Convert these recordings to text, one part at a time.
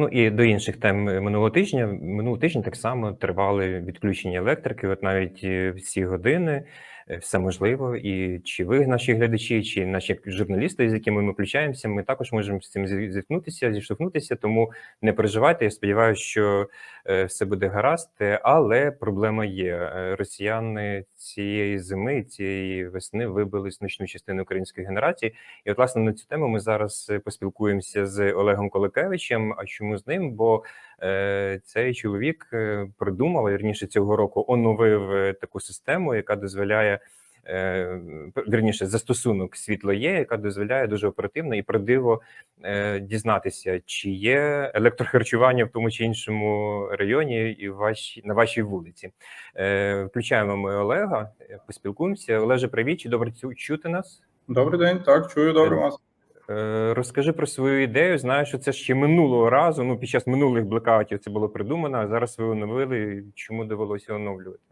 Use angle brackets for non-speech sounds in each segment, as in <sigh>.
Ну і до інших тем минулого тижня. Минулого тижня так само тривали відключення електрики. От навіть е, всі години все можливо. І чи ви, наші глядачі, чи наші журналісти, з якими ми включаємося, ми також можемо з цим зі- зіткнутися, зіштовхнутися. Тому не переживайте. Я сподіваюся, що е, все буде гаразд. Е, Але проблема є. Е, Росіяни цієї зими, цієї весни вибили значну частину української генерації. І от, власне, на цю тему ми зараз е, поспілкуємося з Олегом Коликевичем. А чому з ним? Бо е, цей чоловік е, придумав, вірніше цього року оновив е, таку систему, яка дозволяє. е, Вірніше, застосунок світло є, яка дозволяє дуже оперативно і правдиво е, дізнатися, чи є електрохарчування в тому чи іншому районі і в вашій на вашій вулиці. Е, Включаємо ми Олега, е, поспілкуємося. Олеже, привіт, чи добре чути нас? Добрий день, так, чую добре Е, вас. Е, Розкажи про свою ідею. Знаю, що це ще минулого разу. Ну, під час минулих блекаутів це було придумано. А зараз ви оновили. Чому довелося оновлювати?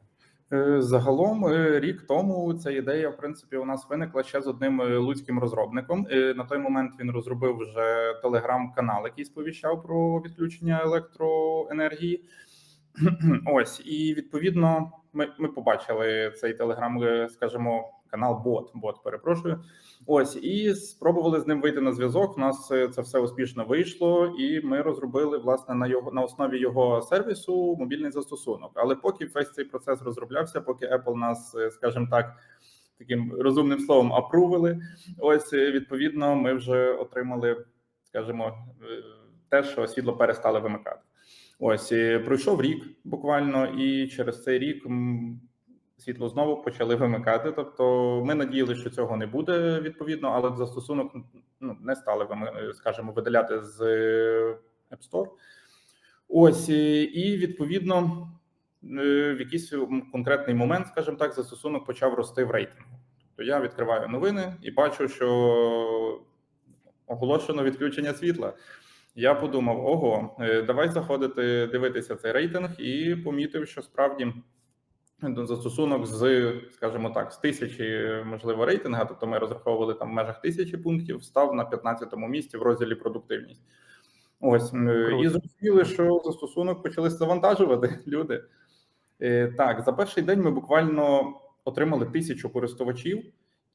Е, Загалом е, рік тому ця ідея, в принципі, у нас виникла ще з одним луцьким розробником. На той момент він розробив вже телеграм-канал, який сповіщав про відключення електроенергії. <clears throat> Ось, і відповідно, ми, ми побачили цей телеграм, скажімо, канал бот, бот, перепрошую. Ось, і спробували з ним вийти на зв'язок. У нас е, це все успішно вийшло, і ми розробили власне на його на основі його сервісу мобільний застосунок. Але поки весь цей процес розроблявся, поки Apple нас, е, скажімо так, таким розумним словом апрувили. Ось е, відповідно, ми вже отримали, скажімо, те, що світло перестали вимикати. Ось пройшов рік буквально, і через цей рік світло знову почали вимикати. Тобто, ми надіялися, що цього не буде відповідно, але застосунок ну, не стали скажімо, видаляти з е, App Store. Ось і і, відповідно е, в якийсь конкретний момент, скажімо так, застосунок почав рости в рейтингу. Тобто я відкриваю новини і бачу, що оголошено відключення світла. Я подумав: ого, е, давай заходити дивитися цей рейтинг, і помітив, що справді ну, застосунок з, скажімо так, з тисячі можливо рейтинга, тобто ми розраховували там в межах тисячі пунктів, став на 15-му місці в розділі продуктивність. Ось Круто. і зрозуміли, що застосунок почали завантажувати <laughs> люди. Е, Так, за перший день ми буквально отримали тисячу користувачів,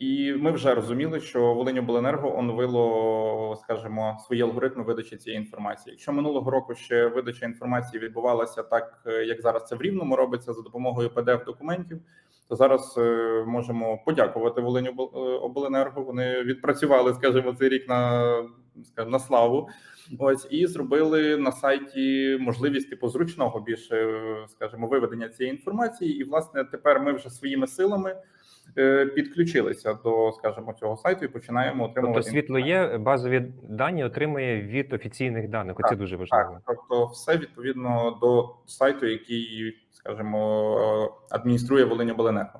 і ми вже розуміли, що Волиньобленерго оновило, скажімо, свої алгоритми видачі цієї інформації. Якщо минулого року ще видача інформації відбувалася так, е, як зараз це в рівному робиться за допомогою pdf документів, то зараз е, можемо подякувати Волиньобленерго. Вони відпрацювали, скажімо, цей рік на, скажімо, на славу. Ось і зробили на сайті можливість типу зручного більше, е, скажімо, виведення цієї інформації. І власне тепер ми вже своїми силами е, підключилися до, скажімо, цього сайту і починаємо отримувати Тобто світло є, базові дані отримує від офіційних даних. Так, дуже важливо. Так, тобто, все відповідно до сайту, який, скажімо, адмініструє Волиньобленерго.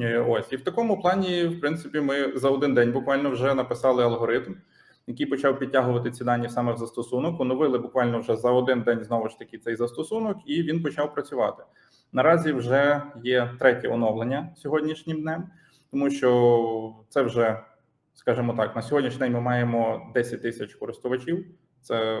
Е, Ось і в такому плані, в принципі, ми за один день буквально вже написали алгоритм, який почав підтягувати ці дані саме в застосунок. Оновили буквально вже за один день знову ж таки цей застосунок, і він почав працювати. Наразі вже є третє оновлення сьогоднішнім днем, тому що це вже, скажімо так, на сьогоднішній день ми маємо 10 тисяч користувачів. Це,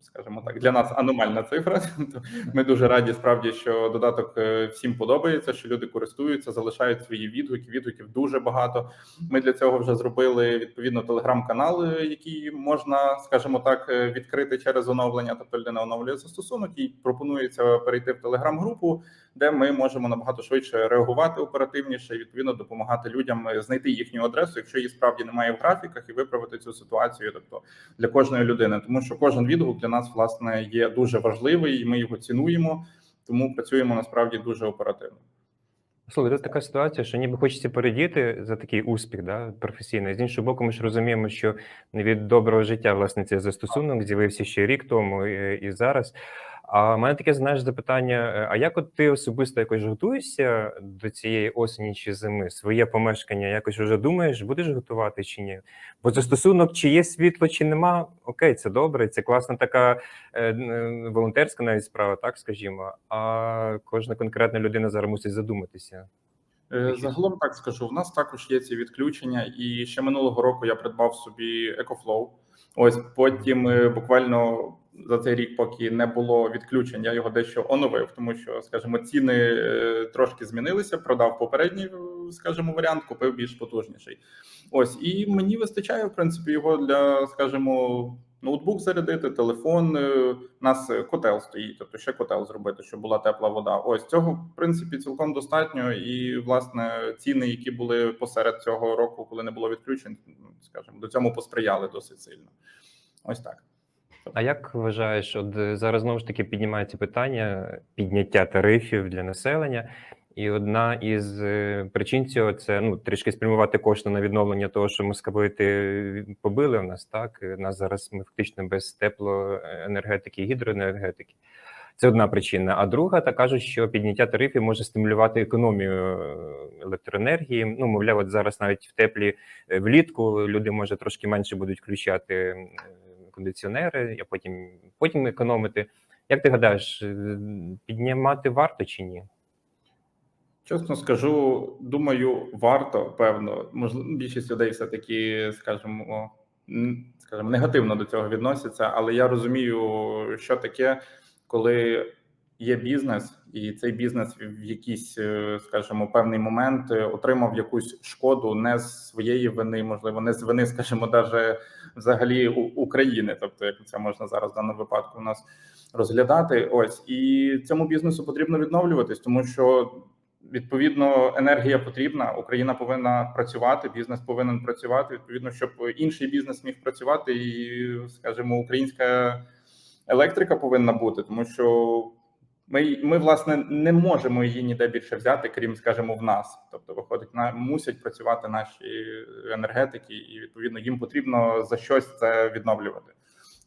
скажімо так, для нас аномальна цифра. <laughs> Ми дуже раді, справді, що додаток е, всім подобається, що люди користуються, залишають свої відгуки. Відгуків дуже багато. Ми для цього вже зробили відповідно телеграм-канал, е, який можна, скажімо так, е, відкрити через оновлення. Тобто людина оновлює застосунок і пропонується перейти в телеграм-групу, де ми можемо набагато швидше реагувати оперативніше і відповідно допомагати людям е, знайти їхню адресу, якщо її справді немає в графіках, і виправити цю ситуацію. Тобто для кожної людини, тому що кожен відгук для нас власне є дуже важливий, і ми його цінуємо, тому працюємо насправді дуже оперативно. Слухай, тут така ситуація, що ніби хочеться передіти за такий успіх, да, професійний. З іншого боку, ми ж розуміємо, що від доброго життя власне цей застосунок з'явився ще рік тому і зараз. А в мене таке знаєш запитання: е, а як от ти особисто якось готуєшся до цієї осені чи зими? Своє помешкання якось вже думаєш, будеш готувати чи ні? Бо застосунок, чи є світло, чи нема, окей, це добре, це класна така е, е, волонтерська навіть справа, так скажімо. А кожна конкретна людина зараз мусить задуматися. Загалом так скажу. В нас також є ці відключення, і ще минулого року я придбав собі EcoFlow. Ось потім буквально за цей рік, поки не було відключень, я його дещо оновив, тому що, скажімо, ціни е, трошки змінилися. Продав попередній, е, скажімо, варіант, купив більш потужніший. Ось і мені вистачає в принципі його для, скажімо, ноутбук зарядити, телефон. е, У нас котел стоїть, тобто ще котел зробити, щоб була тепла вода. Ось цього в принципі цілком достатньо. І власне ціни, які були посеред цього року, коли не було відключень, скажімо, до цьому посприяли досить сильно. Ось так. А як вважаєш, от е, зараз знову ж таки піднімається питання підняття тарифів для населення, і одна із е, причин цього це ну трішки спрямувати кошти на відновлення того, що московити побили в нас. Так У нас зараз ми фактично без теплоенергетики гідроенергетики. Це одна причина. А друга та кажуть, що підняття тарифів може стимулювати економію е, електроенергії. Ну, мовляв, от зараз навіть в теплі е, влітку люди може трошки менше будуть включати е, кондиціонери, а потім потім економити. Як ти гадаєш, е, піднімати варто чи ні? Чесно скажу, думаю, варто певно. Можливо, більшість людей все таки, скажімо, скажімо, негативно до цього відносяться, але я розумію, що таке, коли є бізнес, і цей бізнес в якийсь, е, скажімо, певний момент е, отримав якусь шкоду не з своєї вини, можливо, не з вини, скажімо, даже взагалі України. Тобто, як це можна зараз в даному випадку у нас розглядати. Ось і цьому бізнесу потрібно відновлюватись, тому що відповідно енергія потрібна. Україна повинна працювати, бізнес повинен працювати. Відповідно, щоб інший бізнес міг працювати, і скажімо, українська електрика повинна бути, тому що. Ми, ми власне не можемо її ніде більше взяти, крім скажімо, в нас. Тобто, виходить, на мусять працювати наші енергетики, і відповідно їм потрібно за щось це відновлювати.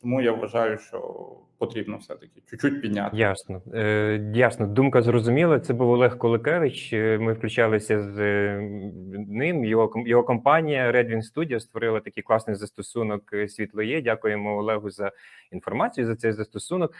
Тому я вважаю, що потрібно все таки чуть-чуть підняти. Ясно. Е, ясно, думка зрозуміла. Це був Олег Куликевич. Е, Ми включалися з е, ним. Його його компанія Redwin Studio створила такий класний застосунок е, світло. Дякуємо Олегу за інформацію за цей застосунок.